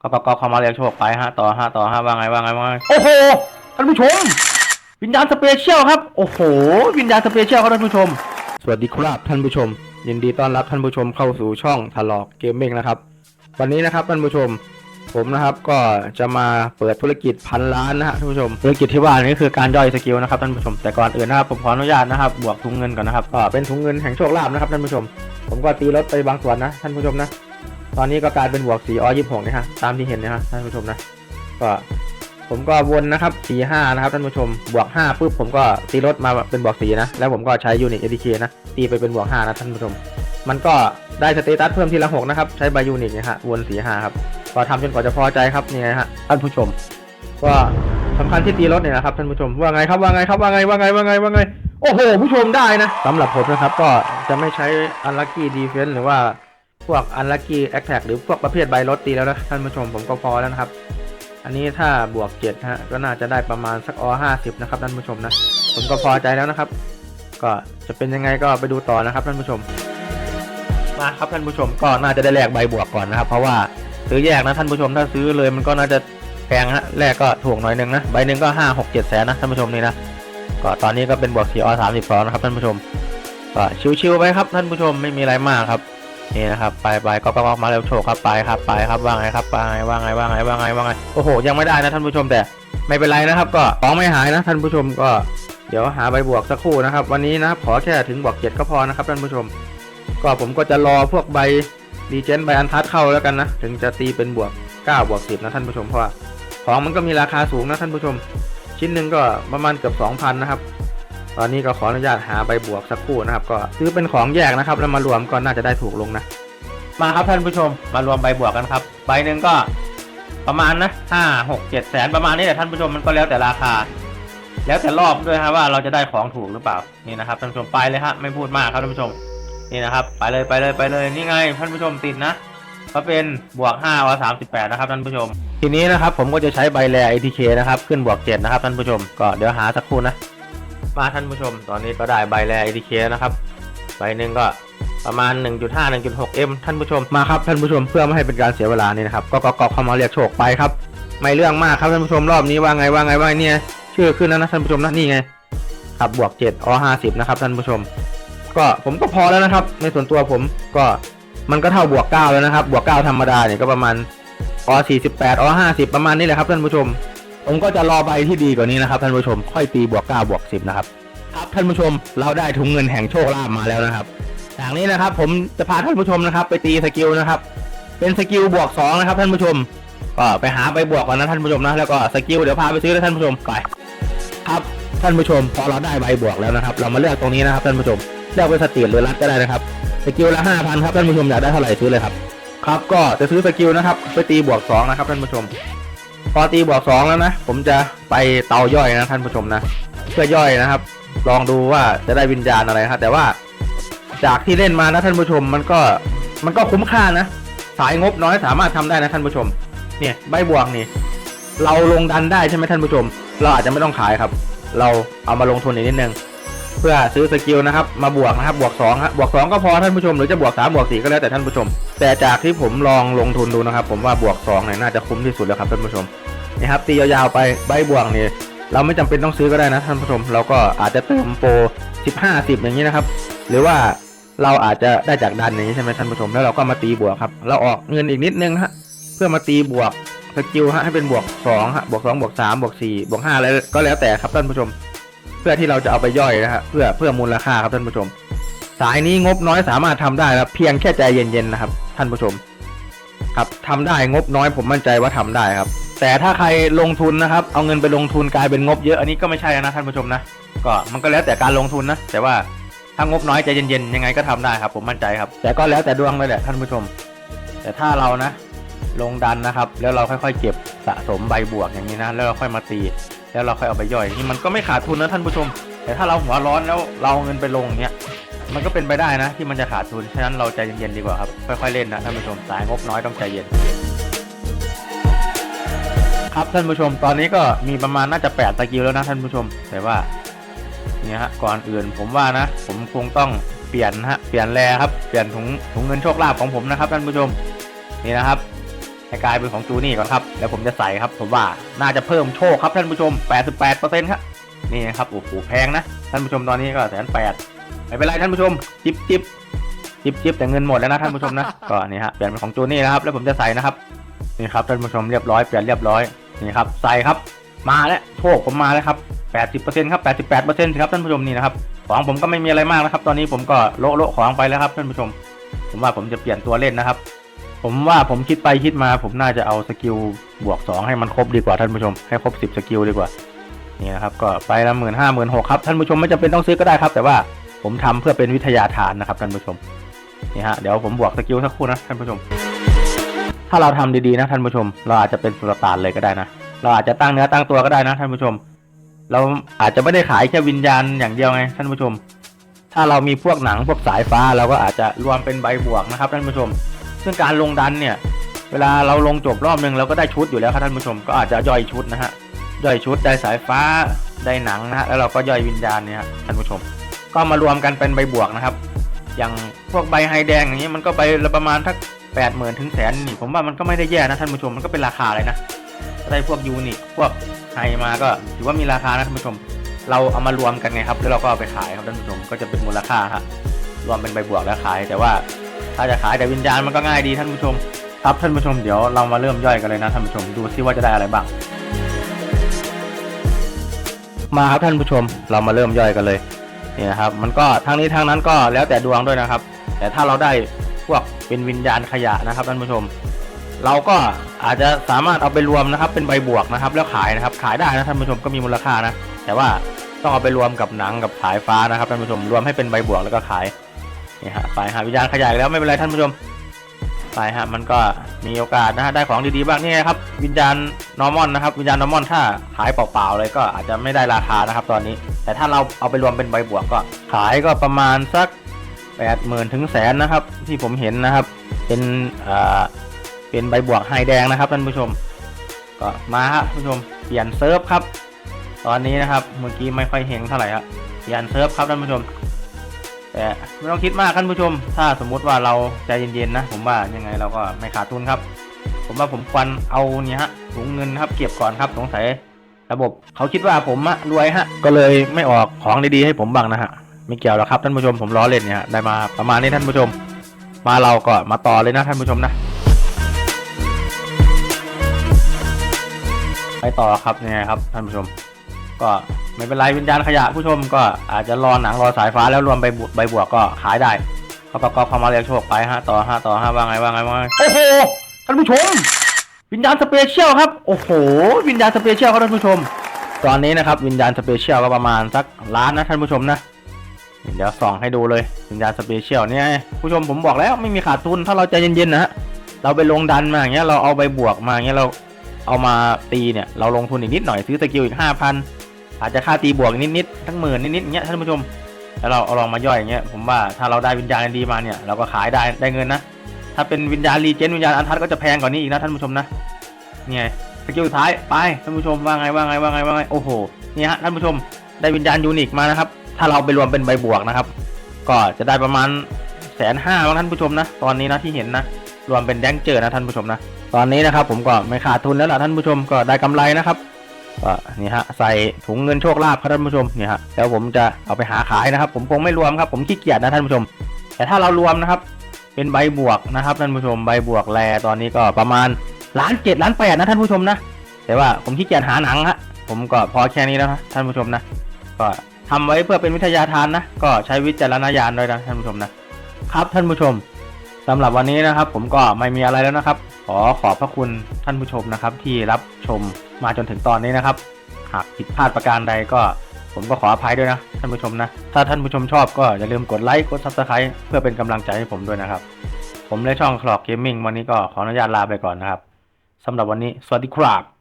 ก็ก็ก็เข้ามาเรียกโชคไปฮะต่อฮะต่อฮะว่าไงว่าไงว่าไงโอ้โหท่านผู้ชม วิญญาณสเปเชียลครับ โอ้โห วิญญาณสเปเชียลครับท่านผู้ชม สวัสดีครับท่านผู้ชม ยินดีต้อนรับท่านผู้ชมเข้าสู่ช่องทะลอกเกมมิ่งนะครับ วันนี้นะครับท่านผู้ชม ผมนะครับก็จะมาเปิดธุรกิจพันล้านนะฮะท่านผู้ชม ธุรกิจที่ว่านี้คือการย่อยสกิลนะครับท่านผู้ชม แต่ก่อนอื่นนะครับผมขออนุญาตนะครับบวกถุงเงินก่อนนะครับก็เป็นถุงเงินแห่งโชคลาภนะครับท่านผู้ชม ผมก็ตีรถไปบางส่วนนะท่านผู้ชมนะ ตอนนี้ก็กลายเป็นบวก4ออ26นะฮะตามที่เห็นนะฮะท่านผู้ชมนะ ก็ผมก็วนนะครับ4 5นะครับท่านผู้ชม บวก5ปุ๊บผมก็ตีรถมาเป็นบวก4นะ แล้วผมก็ใช้ยูนิต ADK นะตีไปเป็นบวก5นะท่านผู้ชม มันก็ได้สเตตัสเพิ่มทีละ6นะครับ ใช้บายูนิตนะฮะวน4 5ครับก็ทำจนกว่าจะพอใจครับนี่ไงฮะท่านผู้ชม ก็สำคัญที่ตีรถเนี่ยนะครับท่านผู้ชมว่าไงครับว่าไงครับว่าไงว่าไงว่าไงว่าไงโอ้โหผู้ชมได้นะสำหรับผมนะครับก็จะไม่ใช้ unlucky defense หรือว่า พวก unlucky attack หรือพวกประเภทใบรถตีแล้วนะท่านผู้ชมผมก็พอแล้วนะครับ อันนี้ถ้าบวก7ฮะก็น่าจะได้ประมาณสักอ50 นะครับท่านผู้ชมนะ ผมก็พอใจแล้วนะครับ ก็จะเป็นยังไงก็ไปดูต่อนะครับท่านผู้ชม มาครับท่านผู้ชมก็น่าจะได้แลกใบบวกก่อนนะครับ เพราะว่าซื้อแยกนะท่านผู้ชมถ้าซื้อเลยมันก็น่าจะแพงฮะแรกก็ถูกหน่อยหนึงนะใบหนึ่งก็ห้าหกเจ็ดแสนนะท่านผู้ชมนี่นะก็ตอนนี้ก็เป็นบวกสี่อสามสิบสองนะครับท่านผู้ชมก็ชิวๆไปครับท่านผู้ชมไม่มีอะไรมากครับ นี่นะครับไปไปก็ก็มาเร็วโชว์ครับไปครับไปครับว่าไงครับว่าไงว่าไงว่าไงว่าไงว่าไงโอ้โหยังไม่ได้นะท่านผู้ชมแต่ไม่เป็นไรนะครับ ก็ของไม่หายนะท่านผู้ชมก็เดี๋ยวหาใบบวกสักครู่นะครับ วันนี้นะครับขอแค่ถึงบวกเจ็ดก็พอนะครับท่านผู้ชม ก็ผมก็จะรอพวกใบดีเจนใบอันทัดเข้าแล้วกันนะถึงจะตีเป็นบวก9บวก10นะท่านผู้ชมเพราะว่าของมันก็มีราคาสูงนะท่านผู้ชม ชิ้นหนึ่งก็ประมาณเกือบ2,000นะครับ ตอนนี้ก็ขออนุญาตหาใบบวกสักคู่นะครับ ก็ซื้อเป็นของแยกนะครับ แล้วมารวมก็น่าจะได้ถูกลงนะ มาครับท่านผู้ชมมารวมใบบวกกันครับ ใบหนึ่งก็ประมาณนะห้าหกเจ็ดแสนประมาณนี้แหละท่านผู้ชมมันก็แล้วแต่ราคา แล้วแต่รอบด้วยฮะว่าเราจะได้ของถูกหรือเปล่านี่นะครับท่านผู้ชมไปเลยฮะไม่พูดมากครับท่านผู้ชมนี่นะครับ ไปเลยไปเลยไปเลยนี่ไงท่านผู้ชมติดนะก็เป็นบวก5ว38 นะครับท่านผู้ชม ทีนี้นะครับผมก็จะใช้ใบแร ATK นะครับ ขึ้นบวก7นะครับท่านผู้ชม ก็เดี๋ยวหาสักครู่นะ มาท่านผู้ชม ตอนนี้ก็ได้ใบแร ATK นะครับ ใบหนึ่งก็ประมาณ 1.5 1.6 M ท่านผู้ชมมาครับท่านผู้ชมเพื่อไม่ให้เป็นการเสียเวลานี่นะครับก็ก็ก็เข้ามาเรียกโชคไปครับ ไม่เรื่องมากครับท่านผู้ชมรอบนี้ว่าไงว่าไงว่าเนี่ยชื่อขึ้นแล้วนะท่านผู้ชมนะนี่ไงครับบวก7อ50นะครับท่านผู้ชม ก็ผมก็พอแล้วนะครับ ในส่วนตัวผมก็มันก็เท่าบวก9แล้วนะครับบวก9ธรรมดาเนี่ยก็ประมาณอ48อ50 ประมาณนี้แหละครับท่านผู้ชม ผมก็จะรอใบที่ดีกว่านี้นะครับท่านผู้ชมค่อยตีบวก9บวก10นะครับครับท่านผู้ชมเราได้ถุงเงินแห่งโชคลาภมาแล้วนะครับจากนี้นะครับผมจะพาท่านผู้ชมนะครับ ไปตีสกิลนะครับ เป็นสกิลบวก2นะครับท่านผู้ชม ก็ไปหาใบบวกก่อนนะท่านผู้ชมนะแล้วก็สกิลเดี๋ยวพาไปซื้อนะท่านผู้ชมไปครับท่านผู้ชมพอเราได้ใบบวกแล้วนะครับ เรามาเลือกตรงนี้นะครับท่านผู้ชมเลือกเป็นสตรีทหรือรัดก็ได้นะครับสกิลละห้าพันครับท่านผู้ชมอยากได้เท่าไหร่ซื้อเลยครับครับก็จะซื้อสกิลนะครับไปตีบวกสองนะครับท่านผู้ชม พอตีบวกสองแล้วนะ ผมจะไปเตาย่อยนะท่านผู้ชมนะ เพื่อย่อยนะครับ ลองดูว่าจะได้วิญญาณอะไรครับแต่ว่าจากที่เล่นมานะท่านผู้ชมมันก็มันก็คุ้มค่านะ สายงบน้อยสามารถทำได้นะท่านผู้ชม เนี่ยใบบวกนี่ เราลงดันได้ใช่ไหมท่านผู้ชม เราอาจจะไม่ต้องขายครับ เราเอามาลงทุนอีกนิดนึงเพื่อซื้อสกิลนะครับ มาบวกนะครับบวก2ครับบวก 2 ก็พอท่านผู้ชมหรือจะบวก3บวก4ก็แล้วแต่ท่านผู้ชม แต่จากที่ผมลองลงทุนดูนะครับ ผมว่าบวก2เนี่ยน่าจะคุ้มที่สุดแล้วครับท่านผู้ชมนี่ครับตียาวๆไปใบบวกนี่เราไม่จำเป็นต้องซื้อก็ได้นะท่านผู้ชม เราก็อาจจะเติมโปร15 10 อย่างนี้นะครับ หรือว่าเราอาจจะได้จากดันอย่างนี้ใช่ไหมท่านผู้ชมแล้วเราก็มาตีบวกครับเราออกเงินอีกนิดนึงฮะเพื่อมาตีบวกสกิลฮะให้เป็นบวก2ฮะบวก2บวก3บวก4บวก5อะไรก็แล้วแต่ครับท่านผู้ชม เพื่อที่เราจะเอาไปย่อยนะฮะเพื่อเพื่อมูลค่าครับท่านผู้ชม สายนี้งบน้อยสามารถทำได้ครับเพียงแค่ใจเย็นๆนะครับ ท่านผู้ชม ครับทำได้งบน้อยผมมั่นใจว่าทำได้ครับ แต่ถ้าใครลงทุนนะครับ เอาเงินไปลงทุนกลายเป็นงบเยอะอันนี้ก็ไม่ใช่นะท่านผู้ชมนะก็มันก็แล้วแต่การลงทุนนะแต่ว่าถ้างบน้อยใจเย็นๆยังไงก็ทำได้ครับ ผมมั่นใจครับ แต่ก็แล้วแต่ดวงเลยแหละท่านผู้ชม แต่ถ้าเรานะ ลงดันนะครับ แล้วเราค่อยๆ เก็บสะสมใบบวกอย่างนี้นะ แล้วเราค่อยมาตี แล้วเราค่อยเอาไปย่อยนี่มันก็ไม่ขาดทุนนะท่านผู้ชม แต่ถ้าเราหัวร้อนแล้วเราเอาเงินไปลงเงี้ย มันก็เป็นไปได้นะที่มันจะขาดทุน ฉะนั้นเราใจเย็นๆดีกว่าครับ ค่อยๆเล่นนะท่านผู้ชมสายงบน้อยต้องใจเย็น ครับท่านผู้ชม ตอนนี้ก็มีประมาณน่าจะ8สกิลแล้วนะท่านผู้ชม แต่ว่าเนี่ยฮะก่อนอื่นผมว่านะ ผมคงต้องเปลี่ยนฮะเปลี่ยนแรครับเปลี่ยนถุงถุงเงินโชคลาภของผมนะครับท่านผู้ชมนี่นะครับให้กลายเป็นของจูนี่ก่อนครับ แล้วผมจะใส่ครับ ผมว่าน่าจะเพิ่มโชคครับท่านผู้ชม 88%ครับนี่นะครับโอ้โหแพงนะท่านผู้ชมตอนนี้ก็แสนแปด ไม่เป็นไรท่านผู้ชม จิบจิบจิบจิบแต่เงินหมดแล้วนะท่านผู้ชมนะ ก็นี่ฮะเปลี่ยนเป็นของจูนี่นะครับ แล้วผมจะใส่นะครับ นี่ครับท่านผู้ชมเรียบร้อยเปลี่ยนเรียบร้อย นี่ครับ ใส่ครับ มาแล้วโชคผมมาแล้วครับ80%ครับ 88%สิครับท่านผู้ชมนี่นะครับ ของผมก็ไม่มีอะไรมากนะครับ ตอนนี้ผมก็โละโละของไปแล้วครับท่านผู้ชม ผมว่าผมจะเปลี่ยนตัวเล่นนะครับ ผมว่าผมคิดไปคิดมา ผมน่าจะเอาสกิลบวก 2 ให้มันครบดีกว่าท่านผู้ชม ให้ครบ 10 สกิลดีกว่า นี่นะครับ ก็ไปละหมื่นห้าหมื่นหกครับท่านผู้ชมไม่จำเป็นต้องซื้อก็ได้ครับ แต่ว่า ผมทำเพื่อเป็นวิทยาทานนะครับท่านผู้ชมนี่ฮะเดี๋ยวผมบวกสกิลสักครู่นะท่านผู้ชม ถ้าเราทำดีๆนะท่านผู้ชม เราอาจจะเป็นสุลต่านเลยก็ได้นะเราอาจจะตั้งเนื้อตั้งตัวก็ได้นะท่านผู้ชม เราอาจจะไม่ได้ขายแค่วิญญาณอย่างเดียวไงท่านผู้ชม ถ้าเรามีพวกหนังพวกสายฟ้าเราก็อาจจะรวมเป็นใบบวกนะครับท่านผู้ชม ซึ่งการลงดันเนี่ย เวลาเราลงจบรอบหนึ่งเราก็ได้ชุดอยู่แล้วครับท่านผู้ชม ก็อาจจะย่อยชุดนะฮะย่อยชุดได้สายฟ้าได้หนังนะฮะแล้วเราก็ย่อยวิญญาณเนี่ยท่านผู้ชม ก็มารวมกันเป็นใบบวกนะครับ อย่างพวกใบไฮแดงอย่างนี้มันก็ใบละประมาณทักแปดหมื่นถึงแสนนี่ผมว่ามันก็ไม่ได้แย่นะท่านผู้ชมมันก็เป็นราคาเลยนะได้พวกยูนิคพวกไฮมาก็ถือว่ามีราคานะท่านผู้ชม เราเอามารวมกันไงครับแล้วเราก็เอาไปขายครับท่านผู้ชมก็จะเป็นมูลค่าฮะรวมเป็นใบบวกแล้วขาย แต่ว่าถ้าจะขายแต่วิญญาณมันก็ง่ายดีท่านผู้ชมครับท่านผู้ชมเดี๋ยวเรามาเริ่มย่อยกันเลยนะท่านผู้ชมดูซิว่าจะได้อะไรบ้างมาครับท่านผู้ชมเรามาเริ่มย่อยกันเลย นี่นะครับ มันก็ทางนี้ทางนั้นก็แล้วแต่ดวงด้วยนะครับ แต่ถ้าเราได้พวกเป็นวิญญาณขยะนะครับท่านผู้ชม เราก็อาจจะสามารถเอาไปรวมนะครับ เป็นใบบวกนะครับ แล้วขายนะครับ ขายได้นะท่านผู้ชมก็มีมูลค่านะ แต่ว่าต้องเอาไปรวมกับหนังกับสายฟ้านะครับท่านผู้ชมรวมให้เป็นใบบวกแล้วก็ขายนี่ฮะไปหาวิญญาณขยายแล้วไม่เป็นไรท่านผู้ชมไปฮะมันก็มีโอกาสนะฮะได้ของดีๆบ้างนี่ครับ วิญญาณนอร์มอนนะครับวิญญาณนอร์มอนถ้าขายเปล่าๆเลยก็อาจจะไม่ได้ราคานะครับ ตอนนี้ แต่ถ้าเราเอาไปรวมเป็นใบบวกก็ขายก็ประมาณสักแปดหมื่นถึงแสนนะครับ ที่ผมเห็นนะครับ เป็นอ่าเป็นใบบวกไฮแดงนะครับท่านผู้ชม ก็มาครับท่านผู้ชมเปลี่ยนเซิร์ฟครับ ตอนนี้นะครับเมื่อกี้ไม่ค่อยเฮงเท่าไหร่ครับเปลี่ยนเซิร์ฟครับท่านผู้ชมแต่ไม่ต้องคิดมากท่านผู้ชม ถ้าสมมุติว่าเราใจเย็นๆนะ ผมว่ายังไงเราก็ไม่ขาดทุนครับ ผมว่าผมควรเอาเนี่ยฮะถุงเงินครับ เก็บก่อนครับสงสัย ระบบเขาคิดว่าผมอะรวยฮะ ก็เลยไม่ออกของดีๆให้ผมบ้างนะฮะ ไม่เกี่ยวหรอกครับท่านผู้ชมผมล้อเล่นเนี่ยฮะได้มาประมาณนี้ท่านผู้ชม มาเราก็มาต่อเลยนะท่านผู้ชมนะ ไปต่อครับเนี่ยครับท่านผู้ชม ก็ไม่เป็นไรวิญญาณขยะผู้ชมก็อาจจะรอหนังรอสายฟ้าแล้วรวมใบบุใบบวกก็ขายได้เขาประกอบความมาเรียกโชคไปฮะต่อฮะต่อฮะว่าไงว่าไงว่าไงโอ้โหท่านผู้ชม วิญญาณสเปเชียลครับ โอ้โห วิญญาณสเปเชียลครับท่านผู้ชม ตอนนี้นะครับ วิญญาณสเปเชียลก็ประมาณสักล้านนะท่านผู้ชมนะ เดี๋ยวส่องให้ดูเลย วิญญาณสเปเชียลเนี่ยผู้ชมผมบอกแล้วไม่มีขาดทุนถ้าเราใจเย็นๆนะฮะ เราไปลงดันมาอย่างเงี้ยเราเอาใบบวกมาอย่างเงี้ยเราเอามาตีเนี่ยเราลงทุนอีกนิดหน่อยซื้อสกิลอีกห้าพันอาจจะค่าตีบวกนิดๆทั้งหมื่นนิดๆอย่างเงี้ยท่านผู้ชมแล้วเราเอาลองมาย่อยอย่างเงี้ยผมว่าถ้าเราได้วิญญาณดีมาเนี่ยเราก็ขายได้ได้เงินนะ ถ้าเป็นวิญญาณรีเจนวิญญาณอันทัศน์ก็จะแพงกว่านี้อีกนะท่านผู้ชมนะนี่ไงสกิลสุดท้ายไปท่านผู้ชมว่าไงว่าไงว่าไงว่าไงโอ้โหนี่ฮะท่านผู้ชมได้วิญญาณยูนิคมานะครับ ถ้าเราไปรวมเป็นใบบวกนะครับ ก็จะได้ประมาณแสนห้าท่านผู้ชมนะ ตอนนี้นะที่เห็นนะรวมเป็นแดงเจอนะท่านผู้ชมนะตอนนี้นะครับผมก็ไม่ขาดทุนแล้วล่ะท่านผู้ชมก็ได้กำไรนะครับก็นี่ฮะใส่ถุงเงินโชคลาภครับท่านผู้ชมนี่ฮะแล้วผมจะเอาไปหาขายนะครับ ผมคงไม่รวมครับผมขี้เกียจนะท่านผู้ชม แต่ถ้าเรารวมนะครับ เป็นใบบวกนะครับท่านผู้ชมใบบวกแลตอนนี้ก็ประมาณล้านเจ็ดล้านแปดนะท่านผู้ชมนะ แต่ว่าผมขี้เกียจหาหนังฮะผมก็พอแค่นี้แล้วนะท่านผู้ชมนะ ก็ทำไว้เพื่อเป็นวิทยาทานนะ ก็ใช้วิจารณญาณด้วยนะท่านผู้ชมนะ ครับท่านผู้ชมสำหรับวันนี้นะครับ ผมก็ไม่มีอะไรแล้วนะครับ ขอขอบพระคุณท่านผู้ชมนะครับ ที่รับชมมาจนถึงตอนนี้นะครับ หากผิดพลาดประการใดก็ ผมก็ขออภัยด้วยนะท่านผู้ชมนะ ถ้าท่านผู้ชมชอบก็อย่าลืมกดไลค์กดซับสไคร b ์เพื่อเป็นกำลังใจให้ผมด้วยนะครับ ผมและช่องคลอกเกมมิ่งวันนี้ก็ขออนุญาตลาไปก่อนนะครับสำหรับวันนี้สวัสดีครับ